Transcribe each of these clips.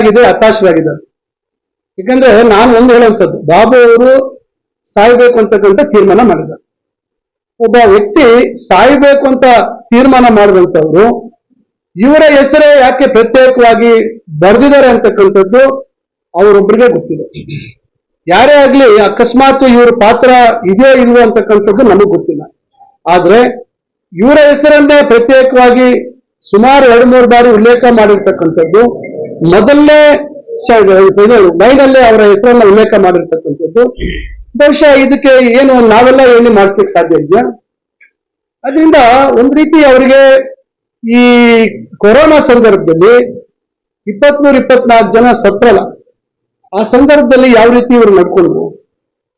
ಏನಾಗಿದೆ ಹತಾಶರಾಗಿದ್ದಾರೆ. ಯಾಕಂದ್ರೆ ನಾನು ಒಂದು ಹೇಳುವಂಥದ್ದು, ಬಾಬು ಅವರು ಸಾಯ್ಬೇಕು ಅಂತಕ್ಕಂಥ ತೀರ್ಮಾನ ಮಾಡಿದ ಒಬ್ಬ ವ್ಯಕ್ತಿ ಸಾಯ್ಬೇಕು ಅಂತ ತೀರ್ಮಾನ ಮಾಡಿದಂಥವ್ರು, ಇವರ ಹೆಸರೇ ಯಾಕೆ ಪ್ರತ್ಯೇಕವಾಗಿ ಬರೆದಿದ್ದಾರೆ ಅಂತಕ್ಕಂಥದ್ದು ಅವರೊಬ್ಬರಿಗೆ ಗೊತ್ತಿದೆ. ಯಾರೇ ಆಗ್ಲಿ ಅಕಸ್ಮಾತ್ ಇವ್ರ ಪಾತ್ರ ಇದೆಯೋ ಇಲ್ವೋ ಅಂತಕ್ಕಂಥದ್ದು ನಮಗ್ ಗೊತ್ತಿಲ್ಲ. ಆದ್ರೆ ಇವರ ಹೆಸರನ್ನೇ ಪ್ರತ್ಯೇಕವಾಗಿ ಸುಮಾರು ಎರಡು ಮೂರು ಬಾರಿ ಉಲ್ಲೇಖ ಮಾಡಿರ್ತಕ್ಕಂಥದ್ದು ಮೊದಲನೇ ಲೈನಲ್ಲೇ ಅವರ ಹೆಸರನ್ನ ಉಲ್ಲೇಖ ಮಾಡಿರ್ತಕ್ಕಂಥದ್ದು. ಬಹುಶಃ ಇದಕ್ಕೆ ಏನು ನಾವೆಲ್ಲ ಏನು ಮಾಡಿಸ್ಲಿಕ್ಕೆ ಸಾಧ್ಯ ಇದೆಯಾ? ಅದರಿಂದ ಒಂದ್ ರೀತಿ ಅವರಿಗೆ ಈ ಕೊರೋನಾ ಸಂದರ್ಭದಲ್ಲಿ ಇಪ್ಪತ್ಮೂರು, ಇಪ್ಪತ್ನಾಲ್ಕು ಜನ ಸತ್ರಲ್ಲ ಆ ಸಂದರ್ಭದಲ್ಲಿ ಯಾವ ರೀತಿ ಇವರು ನಡ್ಕೊಂಡ್ರು?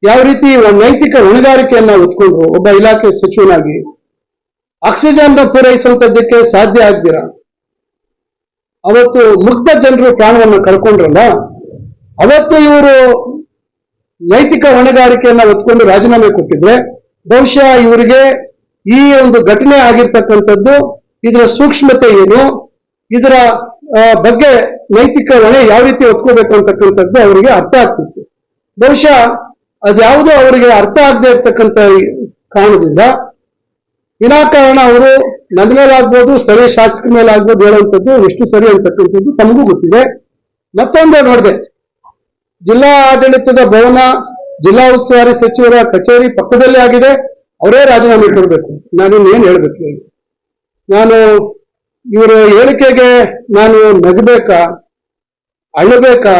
ಯಾವ ರೀತಿ ನೈತಿಕ ಹೊಣೆಗಾರಿಕೆಯನ್ನ ಹೊತ್ಕೊಂಡ್ರು? ಒಬ್ಬ ಇಲಾಖೆ ಸಚಿವನಾಗಿ. ಆಕ್ಸಿಜನ್ ಪೂರೈಸುವಂತದ್ದಕ್ಕೆ ಸಾಧ್ಯ ಆಗ್ದಿರ? ಅವತ್ತು ಮುಗ್ಧ ಜನರು ಪ್ರಾಣವನ್ನು ಕಳ್ಕೊಂಡ್ರಲ್ಲ, ಅವತ್ತು ಇವರು ನೈತಿಕ ಹೊಣೆಗಾರಿಕೆಯನ್ನ ಒತ್ಕೊಂಡು ರಾಜೀನಾಮೆ ಕೊಟ್ಟಿದ್ರೆ, ಬಹುಶಃ ಇವರಿಗೆ ಈ ಒಂದು ಘಟನೆ ಆಗಿರ್ತಕ್ಕಂಥದ್ದು, ಇದರ ಸೂಕ್ಷ್ಮತೆ ಏನು, ಇದರ ಬಗ್ಗೆ ನೈತಿಕ ಹೊಣೆ ಯಾವ ರೀತಿ ಹೊತ್ಕೋಬೇಕು ಅಂತಕ್ಕಂಥದ್ದು ಅವರಿಗೆ ಅರ್ಥ ಆಗ್ತಿತ್ತು. ಬಹುಶಃ ಅದ್ಯಾವುದೋ ಅವರಿಗೆ ಅರ್ಥ ಆಗದೆ ಇರ್ತಕ್ಕಂಥ ಕಾರಣದಿಂದ, ವಿನಾಕಾರಣ ಅವರು ನನ್ನ ಮೇಲಾಗ್ಬೋದು ಸ್ಥಳೀಯ ಶಾಸಕರ ಮೇಲಾಗ್ಬೋದು ಹೇಳುವಂಥದ್ದು ಎಷ್ಟು ಸರಿ ಅಂತಕ್ಕಂಥದ್ದು ತಮಗೂ ಗೊತ್ತಿದೆ. ಮತ್ತೊಂದು ನೋಡಿದೆ. ಜಿಲ್ಲಾ ಆಡಳಿತದ ಭವನ, ಜಿಲ್ಲಾ ಉಸ್ತುವಾರಿ ಸಚಿವರ ಕಚೇರಿ ಪಕ್ಕದಲ್ಲೇ ಆಗಿದೆ. ಅವರೇ ರಾಜೀನಾಮೆ ಕೊಡಬೇಕು. ನಾನು ಏನು ಹೇಳ್ಬೇಕು ಹೇಳಿ. ನಾನು ಇವರ ಹೇಳಿಕೆಗೆ ನಾನು ನಗಬೇಕಾ, ಅಳಬೇಕಾ,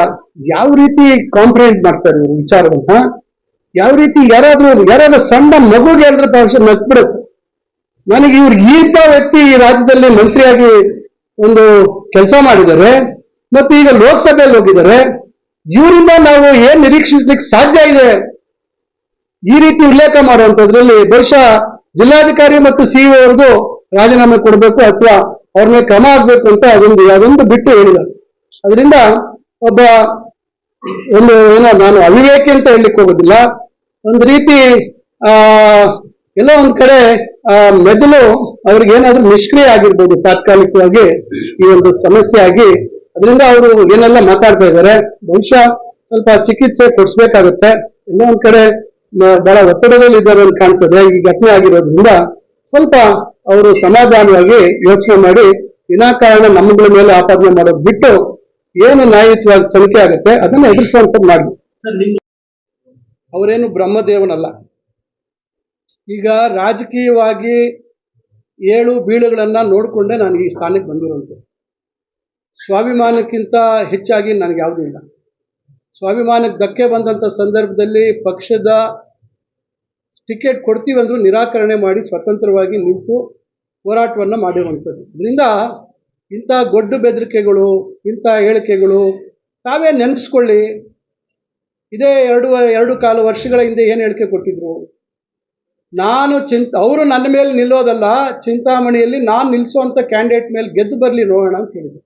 ಯಾವ ರೀತಿ ಕಾಂಪ್ರಹೆಂಡ್ ಮಾಡ್ತಾರೆ ಇವರು ವಿಚಾರವನ್ನ? ಯಾವ ರೀತಿ ಯಾರಾದ್ರೂ ಯಾರಾದ್ರೂ ಸಣ್ಣ ಮಗುಗೆ ಹೇಳಿದ್ರೆ ಬಹುಶಃ ನಗ್ಬಿಡುತ್ತೆ ನನಗೆ ಇವ್ರು ಇಂಥ ವ್ಯಕ್ತಿ ಈ ರಾಜ್ಯದಲ್ಲಿ ಮಂತ್ರಿಯಾಗಿ ಒಂದು ಕೆಲಸ ಮಾಡಿದ್ದಾರೆ ಮತ್ತು ಈಗ ಲೋಕಸಭೆಯಲ್ಲಿ ಹೋಗಿದ್ದಾರೆ. ಇವರಿಂದ ನಾವು ಏನ್ ನಿರೀಕ್ಷಿಸ್ಲಿಕ್ಕೆ ಸಾಧ್ಯ ಇದೆ? ಈ ರೀತಿ ಉಲ್ಲೇಖ ಮಾಡುವಂತದ್ರಲ್ಲಿ ಬಹುಶಃ ಜಿಲ್ಲಾಧಿಕಾರಿ ಮತ್ತು ಸಿಇಒ ಅವ್ರದ್ದು ರಾಜೀನಾಮೆ ಕೊಡಬೇಕು ಅಥವಾ ಅವ್ರ ಕ್ರಮ ಆಗ್ಬೇಕು ಅಂತ ಅದೊಂದು ಅದೊಂದು ಬಿಟ್ಟು ಹೇಳಿದ. ಅದರಿಂದ ಒಬ್ಬ ಒಂದು ಏನೋ ನಾನು ಅವಿವೇಕಿ ಅಂತ ಹೇಳಲಿಕ್ಕೆ ಹೋಗೋದಿಲ್ಲ. ಒಂದು ರೀತಿ ಎಲ್ಲೋ ಒಂದ್ ಕಡೆ ಆ ಮೆದುಳು ಅವ್ರಿಗೆ ಏನಾದ್ರೂ ನಿಷ್ಕ್ರಿಯ ಆಗಿರ್ಬೋದು ತಾತ್ಕಾಲಿಕವಾಗಿ ಈ ಒಂದು ಸಮಸ್ಯೆ ಆಗಿ ಅದರಿಂದ ಅವರು ಏನೆಲ್ಲ ಮಾತಾಡ್ತಾ ಇದ್ದಾರೆ ಬಹುಶಃ ಸ್ವಲ್ಪ ಚಿಕಿತ್ಸೆ ಕೊಡಿಸ್ಬೇಕಾಗುತ್ತೆ. ಎಲ್ಲೋ ಒಂದ್ ಕಡೆ ಬಹಳ ಒತ್ತಡದಲ್ಲಿ ಇದ್ದಾರೆ ಅಂತ ಕಾಣ್ತದೆ ಈ ಘಟನೆ ಆಗಿರೋದ್ರಿಂದ ಸ್ವಲ್ಪ ಅವರು ಸಮಾಧಾನವಾಗಿ ಯೋಚನೆ ಮಾಡಿ ವಿನಾಕಾರಣ ನಮ್ಮಗಳ ಮೇಲೆ ಆಪಾದನೆ ಮಾಡೋದು ಬಿಟ್ಟು ಏನು ನ್ಯಾಯಯುತವಾಗಿ ತನಿಖೆ ಆಗುತ್ತೆ ಅದನ್ನ ಎದುರಿಸುವಂತ ಮಾಡಿ ಅವರೇನು ಬ್ರಹ್ಮದೇವನಲ್ಲ. ಈಗ ರಾಜಕೀಯವಾಗಿ ಏಳು ಬೀಳುಗಳನ್ನು ನೋಡಿಕೊಂಡೇ ನಾನು ಈ ಸ್ಥಾನಕ್ಕೆ ಬಂದಿರುವಂಥದ್ದು ಸ್ವಾಭಿಮಾನಕ್ಕಿಂತ ಹೆಚ್ಚಾಗಿ ನನಗೆ ಯಾವುದೂ ಇಲ್ಲ. ಸ್ವಾಭಿಮಾನಕ್ಕೆ ಧಕ್ಕೆ ಬಂದಂಥ ಸಂದರ್ಭದಲ್ಲಿ ಪಕ್ಷದ ಟಿಕೆಟ್ ಕೊಡ್ತೀವಂದ್ರೂ ನಿರಾಕರಣೆ ಮಾಡಿ ಸ್ವತಂತ್ರವಾಗಿ ನಿಂತು ಹೋರಾಟವನ್ನು ಮಾಡಿರುವಂಥದ್ದು. ಇದರಿಂದ ಇಂಥ ಗೊಡ್ಡು ಬೆದರಿಕೆಗಳು, ಇಂಥ ಹೇಳಿಕೆಗಳು ತಾವೇ ನೆನೆಸ್ಕೊಳ್ಳಿ. ಇದೇ ಎರಡು ಎರಡು ಕಾಲು ವರ್ಷಗಳ ಹಿಂದೆ ಏನು ಹೇಳಿಕೆ ಕೊಟ್ಟಿದ್ರು? ನಾನು ಚಿಂತ, ಅವರು ನನ್ನ ಮೇಲೆ ನಿಲ್ಲೋದಲ್ಲ, ಚಿಂತಾಮಣಿಯಲ್ಲಿ ನಾನು ನಿಲ್ಲಿಸುವಂಥ ಕ್ಯಾಂಡಿಡೇಟ್ ಮೇಲೆ ಗೆದ್ದು ಬರಲಿ ನೋಡೋಣ ಅಂತ ಹೇಳಿದೆ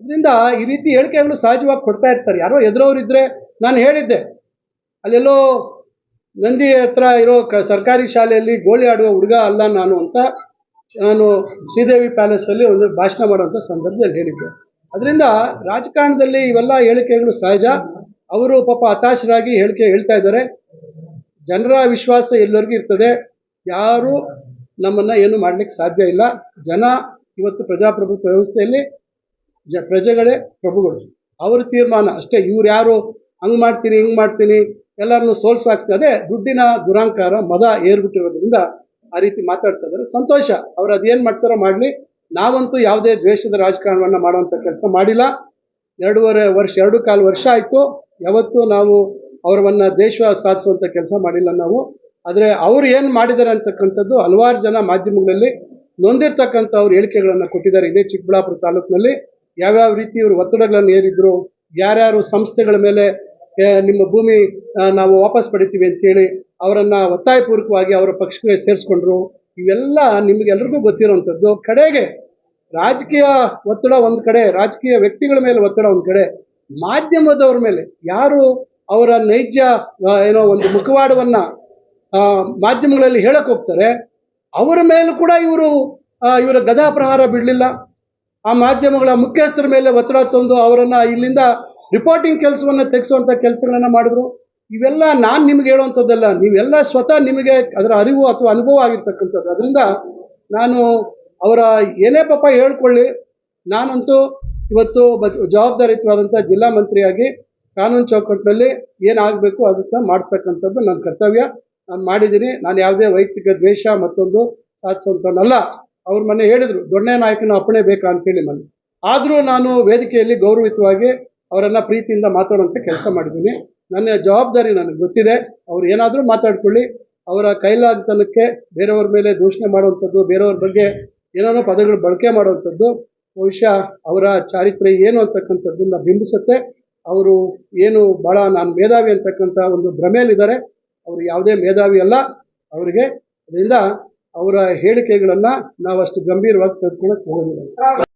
ಅದರಿಂದ ಈ ರೀತಿ ಹೇಳಿಕೆಗಳು ಸಹಜವಾಗಿ ಕೊಡ್ತಾ ಇರ್ತಾರೆ. ಯಾರೋ ಎದುರವರಿದ್ದರೆ ನಾನು ಹೇಳಿದ್ದೆ. ಅಲ್ಲೆಲ್ಲೋ ನಂದಿ ಹತ್ರ ಇರೋ ಕ ಸರ್ಕಾರಿ ಶಾಲೆಯಲ್ಲಿ ಗೋಳಿ ಆಡುವ ಹುಡುಗ ಅಲ್ಲ ನಾನು ಅಂತ ನಾನು ಶ್ರೀದೇವಿ ಪ್ಯಾಲೇಸಲ್ಲಿ ಒಂದು ಭಾಷಣ ಮಾಡುವಂಥ ಸಂದರ್ಭದಲ್ಲಿ ಹೇಳಿದ್ದೆ. ಅದರಿಂದ ರಾಜಕಾರಣದಲ್ಲಿ ಇವೆಲ್ಲ ಹೇಳಿಕೆಗಳು ಸಹಜ. ಅವರು ಪಾಪ ಹತಾಶರಾಗಿ ಹೇಳಿಕೆ ಹೇಳ್ತಾ ಇದ್ದಾರೆ. ಜನರ ವಿಶ್ವಾಸ ಎಲ್ಲರಿಗೂ ಇರ್ತದೆ. ಯಾರು ನಮ್ಮನ್ನ ಏನು ಮಾಡ್ಲಿಕ್ಕೆ ಸಾಧ್ಯ ಇಲ್ಲ. ಜನ ಇವತ್ತು ಪ್ರಜಾಪ್ರಭುತ್ವ ವ್ಯವಸ್ಥೆಯಲ್ಲಿ ಜ ಪ್ರಜೆಗಳೇ ಪ್ರಭುಗಳು. ಅವರ ತೀರ್ಮಾನ ಅಷ್ಟೇ. ಇವ್ರು ಯಾರು ಹಂಗೆ ಮಾಡ್ತೀನಿ, ಹಿಂಗೆ ಮಾಡ್ತೀನಿ, ಎಲ್ಲರನ್ನು ಸೋಲ್ಸಾಕ್ಸ್ತಾ ಅದೇ ದುಡ್ಡಿನ ದುರಾಂಕಾರ, ಮದ ಏರ್ಬಿಟ್ಟಿರೋದ್ರಿಂದ ಆ ರೀತಿ ಮಾತಾಡ್ತಾ ಇದ್ದಾರೆ. ಸಂತೋಷ. ಅವ್ರು ಅದೇನ್ ಮಾಡ್ತಾರೋ ಮಾಡ್ಲಿ. ನಾವಂತೂ ಯಾವುದೇ ದ್ವೇಷದ ರಾಜಕಾರಣವನ್ನು ಮಾಡುವಂತ ಕೆಲಸ ಮಾಡಿಲ್ಲ. ಎರಡೂವರೆ ವರ್ಷ, ಎರಡು ಕಾಲು ವರ್ಷ ಆಯ್ತು. ಯಾವತ್ತೂ ನಾವು ಅವರನ್ನ ದೇಶ ಸಾಧಿಸುವಂಥ ಕೆಲಸ ಮಾಡಿಲ್ಲ ನಾವು. ಆದರೆ ಅವ್ರು ಏನು ಮಾಡಿದ್ದಾರೆ ಅಂತಕ್ಕಂಥದ್ದು ಹಲವಾರು ಜನ ಮಾಧ್ಯಮಗಳಲ್ಲಿ ನೊಂದಿರ್ತಕ್ಕಂಥ ಅವ್ರ ಹೇಳಿಕೆಗಳನ್ನು ಕೊಟ್ಟಿದ್ದಾರೆ. ಇದೇ ಚಿಕ್ಕಬಳ್ಳಾಪುರ ತಾಲೂಕಿನಲ್ಲಿ ಯಾವ್ಯಾವ ರೀತಿ ಇವರು ಒತ್ತಡಗಳನ್ನು ಏರಿದ್ರು, ಯಾರ್ಯಾರು ಸಂಸ್ಥೆಗಳ ಮೇಲೆ ನಿಮ್ಮ ಭೂಮಿ ನಾವು ವಾಪಸ್ ಪಡಿತೀವಿ ಅಂತೇಳಿ ಅವರನ್ನು ಒತ್ತಾಯಪೂರ್ವಕವಾಗಿ ಅವರ ಪಕ್ಷಕ್ಕೆ ಸೇರಿಸ್ಕೊಂಡ್ರು. ಇವೆಲ್ಲ ನಿಮಗೆಲ್ರಿಗೂ ಗೊತ್ತಿರೋವಂಥದ್ದು ಕಡೆಗೆ ರಾಜಕೀಯ ಒತ್ತಡ ಒಂದು ಕಡೆ, ರಾಜಕೀಯ ವ್ಯಕ್ತಿಗಳ ಮೇಲೆ ಒತ್ತಡ ಒಂದು ಕಡೆ, ಮಾಧ್ಯಮದವ್ರ ಮೇಲೆ ಯಾರು ಅವರ ನೈಜ ಏನೋ ಒಂದು ಮುಖವಾಡವನ್ನ ಮಾಧ್ಯಮಗಳಲ್ಲಿ ಹೇಳಕ್ ಹೋಗ್ತಾರೆ. ಅವರ ಮೇಲೂ ಕೂಡ ಇವರು ಇವರ ಗದಾ ಪ್ರಹಾರ ಬಿಡಲಿಲ್ಲ. ಆ ಮಾಧ್ಯಮಗಳ ಮುಖ್ಯಸ್ಥರ ಮೇಲೆ ಒತ್ತಡ ತಂದು ಅವರನ್ನ ಇಲ್ಲಿಂದ ರಿಪೋರ್ಟಿಂಗ್ ಕೆಲಸವನ್ನ ತೆಗೆಸುವಂತ ಕೆಲಸಗಳನ್ನ ಮಾಡಿದ್ರು. ಇವೆಲ್ಲ ನಾನು ನಿಮ್ಗೆ ಹೇಳುವಂಥದ್ದಲ್ಲ, ನೀವೆಲ್ಲ ಸ್ವತಃ ನಿಮಗೆ ಅದರ ಅರಿವು ಅಥವಾ ಅನುಭವ ಆಗಿರ್ತಕ್ಕಂಥದ್ದು. ಅದರಿಂದ ನಾನು ಅವರ, ಏನೇ ಪಾಪ ಹೇಳ್ಕೊಳ್ಳಿ, ನಾನಂತೂ ಇವತ್ತು ಬ- ಜವಾಬ್ದಾರಿಯುತವಾದಂಥ ಜಿಲ್ಲಾ ಮಂತ್ರಿಯಾಗಿ ಕಾನೂನು ಚೌಕಟ್ಟಿನಲ್ಲಿ ಏನಾಗಬೇಕು ಅದನ್ನು ಮಾಡ್ತಕ್ಕಂಥದ್ದು ನನ್ನ ಕರ್ತವ್ಯ. ನಾನು ಮಾಡಿದ್ದೀನಿ. ನಾನು ಯಾವುದೇ ವೈಯಕ್ತಿಕ ದ್ವೇಷ ಮತ್ತೊಂದು ಸಾಧಿಸುವಂಥವನ್ನಲ್ಲ ಅವ್ರ ಮನೆ ಹೇಳಿದರು ದೊಣ್ಣೆ ನಾಯಕನ ಅಪ್ಪಣೆ ಬೇಕಾ? ಅಂತೇಳಿ ಮನೆ ಆದರೂ ನಾನು ವೇದಿಕೆಯಲ್ಲಿ ಗೌರವಿತವಾಗಿ ಅವರನ್ನು ಪ್ರೀತಿಯಿಂದ ಮಾತಾಡುವಂಥ ಕೆಲಸ ಮಾಡಿದ್ದೀನಿ. ನನ್ನ ಜವಾಬ್ದಾರಿ ನನಗೆ ಗೊತ್ತಿದೆ. ಅವ್ರು ಏನಾದರೂ ಮಾತಾಡ್ಕೊಳ್ಳಿ. ಅವರ ಕೈಲಾಗತನಕ್ಕೆ ಬೇರೆಯವ್ರ ಮೇಲೆ ದೂಷಣೆ ಮಾಡುವಂಥದ್ದು, ಬೇರೆಯವ್ರ ಬಗ್ಗೆ ಏನೇನೋ ಪದಗಳು ಬಳಕೆ ಮಾಡುವಂಥದ್ದು, ಬಹುಶಃ ಅವರ ಚಾರಿತ್ರ್ಯ ಏನು ಅಂತಕ್ಕಂಥದ್ದನ್ನ ಬಿಂಬಿಸುತ್ತೆ. ಅವರು ಏನು ಬಹಳ ನಾನು ಮೇಧಾವಿ ಅಂತಕ್ಕಂಥ ಒಂದು ಭ್ರಮೆಯಲ್ಲಿದ್ದಾರೆ. ಅವರು ಯಾವುದೇ ಮೇಧಾವಿ ಅಲ್ಲ. ಅವರಿಗೆ ಅದರಿಂದ ಅವರ ಹೇಳಿಕೆಗಳನ್ನು ನಾವಷ್ಟು ಗಂಭೀರವಾಗಿ ತೆಗೆದುಕೊಳ್ಳೋಕೆ ಹೋಗೋದಿಲ್ಲ.